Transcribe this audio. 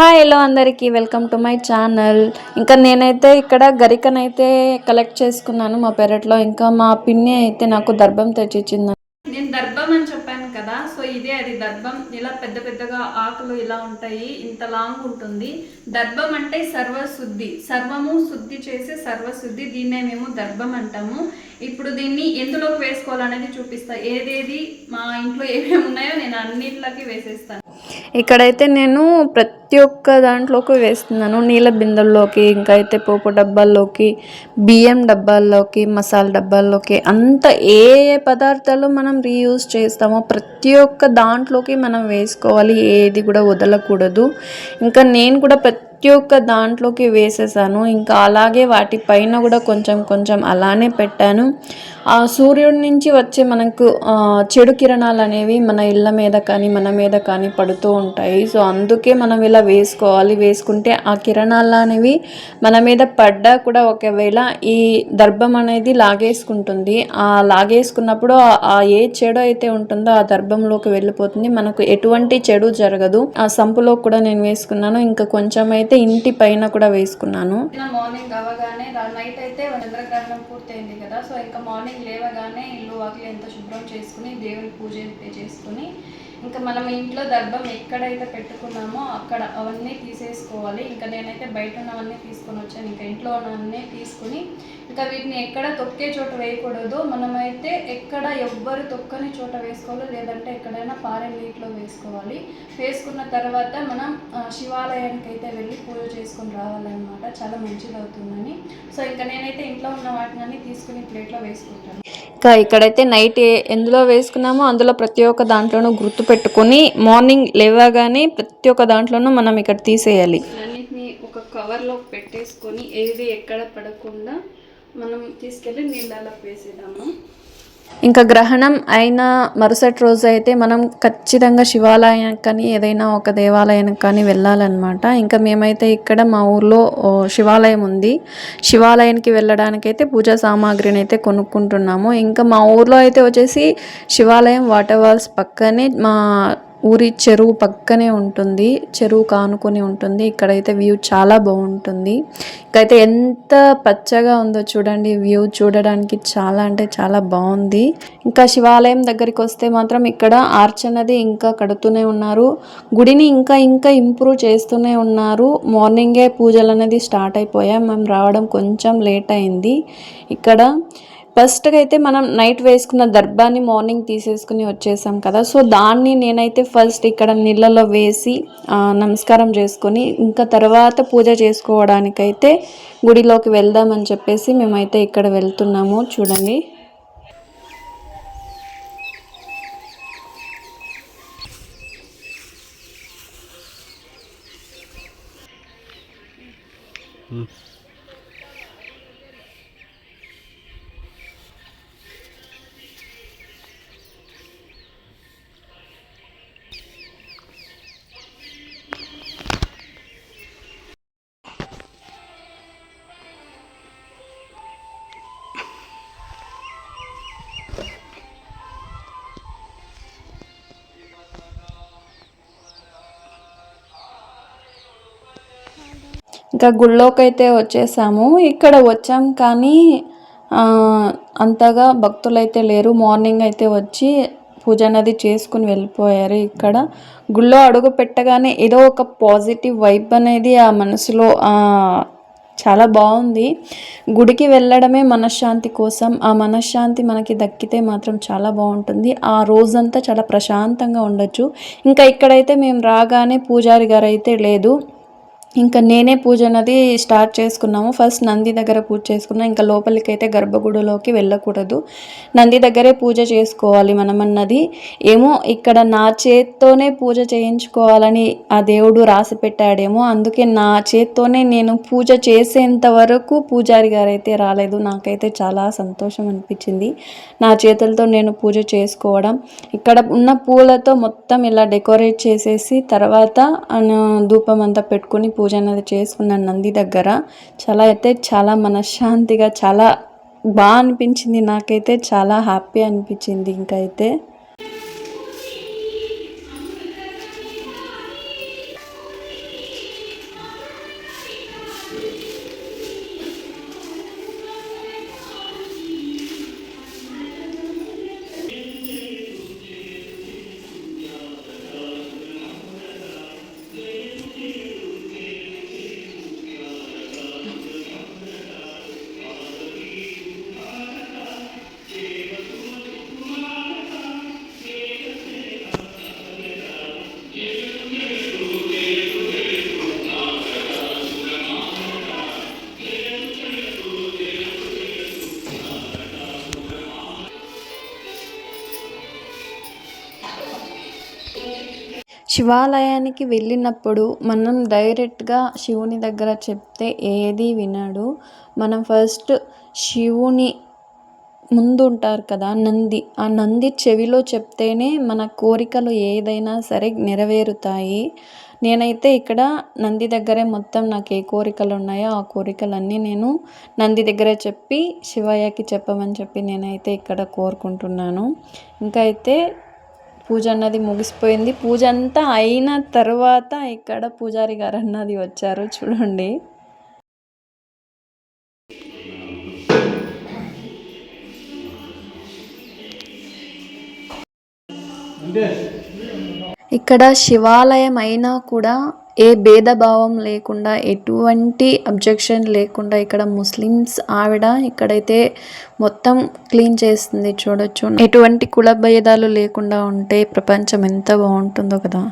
Hi hello అందరికీ. Welcome to my channel ఇంకా నేనైతే ఇక్కడ గరికనైతే కలెక్ట్ చేసుకున్నాను మా పెరట్లో. ఇంకా మా పిన్ని అయితే నాకు దర్భం తెచ్చిచ్చింది. నేను దర్భం అని చెప్పాను కదా సో ఇదే అది దర్భం. ఇలా పెద్ద పెద్దగా ఆకులు ఇలా ఉంటాయి. ఇంత లాంగ్ ఉంటుంది. దర్భం అంటే సర్వశుద్ధి. సర్వము శుద్ధి చేసే సర్వశుద్ధి. దీన్నే మేము దర్భం అంటాము. ఇప్పుడు దీన్ని ఎందులోకి వేసుకోవాలనేది చూపిస్తా. ఏదేది మా ఇంట్లో ఏమేమి ఉన్నాయో నేను అన్నిట్లోకి వేసేస్తాను. ఇక్కడైతే నేను ప్రతి ఒక్క దాంట్లోకి వేస్తున్నాను. నీళ్ళ బిందెల్లోకి ఇంకా అయితే పోపు డబ్బాల్లోకి బియ్యం డబ్బాల్లోకి మసాలా డబ్బాల్లోకి అంత ఏ ఏ పదార్థాలు మనం రీయూజ్ చేస్తామో ప్రతి ఒక్క దాంట్లోకి మనం వేసుకోవాలి. ఏది కూడా వదలకూడదు. ఇంకా నేను కూడా ప్రతి ప్రతి ఒక్క దాంట్లోకి వేసేసాను. ఇంకా అలాగే వాటి పైన కూడా కొంచెం కొంచెం అలానే పెట్టాను. ఆ సూర్యుడి నుంచి వచ్చే మనకు చెడు కిరణాలు అనేవి మన ఇళ్ళ మీద కానీ మన మీద కానీ పడుతూ ఉంటాయి. సో అందుకే మనం ఇలా వేసుకోవాలి. వేసుకుంటే ఆ కిరణాలు అనేవి మన మీద పడ్డా కూడా ఒకవేళ ఈ దర్భం అనేది లాగేసుకుంటుంది. ఆ లాగేసుకున్నప్పుడు ఆ- ఆ ఏ చెడు అయితే ఉంటుందో ఆ దర్భంలోకి వెళ్ళిపోతుంది. మనకు ఎటువంటి చెడు జరగదు. ఆ సంపులో కూడా నేను వేసుకున్నాను. ఇంకా కొంచెం అయితే అయితే ఇంటి పైన కూడా వేసుకున్నాను. మార్నింగ్ అవగానే నైట్ అయితే చంద్రగ్రహణం పూర్తయింది కదా సో ఇంకా మార్నింగ్ లేవగానే ఇల్లు వాకిలి ఎంత శుభ్రం చేసుకుని దేవుని పూజ చేసుకుని ఇంకా మనం ఇంట్లో దర్భం ఎక్కడైతే పెట్టుకున్నామో అక్కడ అవన్నీ తీసేసుకోవాలి. ఇంకా నేనైతే బయట ఉన్నవన్నీ తీసుకొని వచ్చాను. ఇంకా ఇంట్లో ఉన్నవన్నీ తీసుకుని ఇంకా వీటిని ఎక్కడ తొక్కే చోట వేయకూడదు. మనమైతే ఎక్కడ ఎవ్వరు తొక్కని చోట వేసుకోవాలి. లేదంటే ఎక్కడైనా పారే నీటిలో వేసుకోవాలి. వేసుకున్న తర్వాత మనం శివాలయానికి అయితే వెళ్ళి పూజ చేసుకొని రావాలన్నమాట. చాలా మంచిది అవుతుందని సో ఇంకా నేనైతే ఇంట్లో ఉన్న వాటిని తీసుకుని ప్లేట్లో వేసుకుంటాను. ఇంకా ఇక్కడైతే నైట్ ఎందులో వేసుకున్నామో అందులో ప్రతి ఒక్క దాంట్లోనూ గుర్తు పెట్టుకొని మార్నింగ్ లేవగానే ప్రతి ఒక్క దాంట్లోనూ మనం ఇక్కడ తీసేయాలి. అన్నిటిని ఒక కవర్లో పెట్టేసుకొని ఏది ఎక్కడ పడకుండా మనం తీసుకెళ్ళి నీళ్ళలో వేసేద్దాము. ఇంకా గ్రహణం అయిన మరుసటి రోజు అయితే మనం ఖచ్చితంగా శివాలయానికి కానీ ఏదైనా ఒక దేవాలయానికి కానీ వెళ్ళాలన్నమాట. ఇంకా మేమైతే ఇక్కడ మా ఊర్లో శివాలయం ఉంది. శివాలయానికి వెళ్ళడానికైతే పూజా సామాగ్రిని అయితే కొనుక్కుంటున్నాము. ఇంకా మా ఊర్లో అయితే వచ్చేసి శివాలయం వాటర్ వాల్స్ పక్కనే మా ఊరి చెరువు పక్కనే ఉంటుంది చెరువు కానుకొని ఉంటుంది. ఇక్కడైతే వ్యూ చాలా బాగుంటుంది. ఇక్కడైతే ఎంత పచ్చగా ఉందో చూడండి వ్యూ చూడడానికి చాలా అంటే చాలా బాగుంది. ఇంకా శివాలయం దగ్గరికి వస్తే మాత్రం ఇక్కడ ఆర్చ్ ఇంకా కడుతూనే ఉన్నారు. గుడిని ఇంకా ఇంకా ఇంప్రూవ్ చేస్తూనే ఉన్నారు. మార్నింగే పూజలు అనేది స్టార్ట్ అయిపోయాయి. మేము రావడం కొంచెం లేట్ అయింది. ఇక్కడ ఫస్ట్గా అయితే మనం నైట్ వేసుకున్న దర్భాన్ని మార్నింగ్ తీసేసుకుని వచ్చేసాం కదా. సో దాన్ని నేనైతే ఫస్ట్ ఇక్కడ నీళ్ళలో వేసి నమస్కారం చేసుకొని ఇంకా తర్వాత పూజ చేసుకోవడానికైతే గుడిలోకి వెళ్దామని చెప్పేసి మేమైతే ఇక్కడ వెళ్తున్నాము. చూడండి. ఇంకా గుళ్ళోకి అయితే వచ్చేసాము. ఇక్కడ వచ్చాం కానీ అంతగా అంతగా భక్తులైతే లేరు. మార్నింగ్ అయితే వచ్చి పూజ అనేది చేసుకుని వెళ్ళిపోయారు ఇక్కడ. గుళ్ళో అడుగు పెట్టగానే ఏదో ఒక పాజిటివ్ వైబ్ అనేది ఆ మనసులో చాలా బాగుంది. గుడికి వెళ్ళడమే మనశ్శాంతి కోసం. ఆ మనశ్శాంతి మనకి దక్కితే మాత్రం చాలా బాగుంటుంది. ఆ రోజంతా చాలా ప్రశాంతంగా ఉండొచ్చు. ఇంకా ఇక్కడైతే మేము రాగానే పూజారి గారు అయితే లేదు. ఇంకా నేనే పూజ అనేది స్టార్ట్ చేసుకున్నాము. ఫస్ట్ నంది దగ్గర పూజ చేసుకున్నాం. ఇంకా లోపలికైతే గర్భగుడిలోకి వెళ్ళకూడదు. నంది దగ్గరే పూజ చేసుకోవాలి మనం అన్నది ఏమో ఇక్కడ నా చేత్తోనే పూజ చేయించుకోవాలని ఆ దేవుడు రాసి పెట్టాడేమో. అందుకే నా చేత్తోనే నేను పూజ చేసేంత వరకు పూజారి గారు అయితే రాలేదు. నాకైతే చాలా సంతోషం అనిపించింది. నా చేతులతో నేను పూజ చేసుకోవడం. ఇక్కడ ఉన్న పూలతో మొత్తం ఇలా డెకరేట్ చేసేసి తర్వాత ధూపం అంతా పెట్టుకొని పూజ అనేది చేసుకున్నాను నంది దగ్గర చాలా అయితే చాలా మనశ్శాంతిగా చాలా బాగా అనిపించింది. నాకైతే చాలా హ్యాపీ అనిపించింది ఇంకైతే. శివాలయానికి వెళ్ళినప్పుడు మనం డైరెక్ట్గా శివుని దగ్గర చెప్తే ఏది వినడు. మనం ఫస్ట్ శివుని ముందు ఉంటారు కదా నంది. ఆ నంది చెవిలో చెప్తేనే మన కోరికలు ఏదైనా సరే నెరవేరుతాయి. నేనైతే ఇక్కడ నంది దగ్గరే మొత్తం నాకు ఏ కోరికలు ఉన్నాయో ఆ కోరికలన్నీ నేను నంది దగ్గరే చెప్పి శివయ్యకి చెప్పమని చెప్పి నేనైతే ఇక్కడ కోరుకుంటున్నాను. ఇంకా అయితే పూజ అన్నది ముగిసిపోయింది. పూజ అంతా అయిన తర్వాత ఇక్కడ పూజారి గారు అన్నది వచ్చారు. చూడండి. ఇక్కడ శివాలయం అయినా కూడా ఏ భేదభావం లేకుండా ఎటువంటి అబ్జెక్షన్ లేకుండా ఇక్కడ ముస్లిమ్స్ ఆవిడ ఇక్కడైతే మొత్తం క్లీన్ చేస్తుంది చూడొచ్చు. ఎటువంటి కుల భేదాలు లేకుండా ఉంటే ప్రపంచం ఎంత బాగుంటుందో కదా.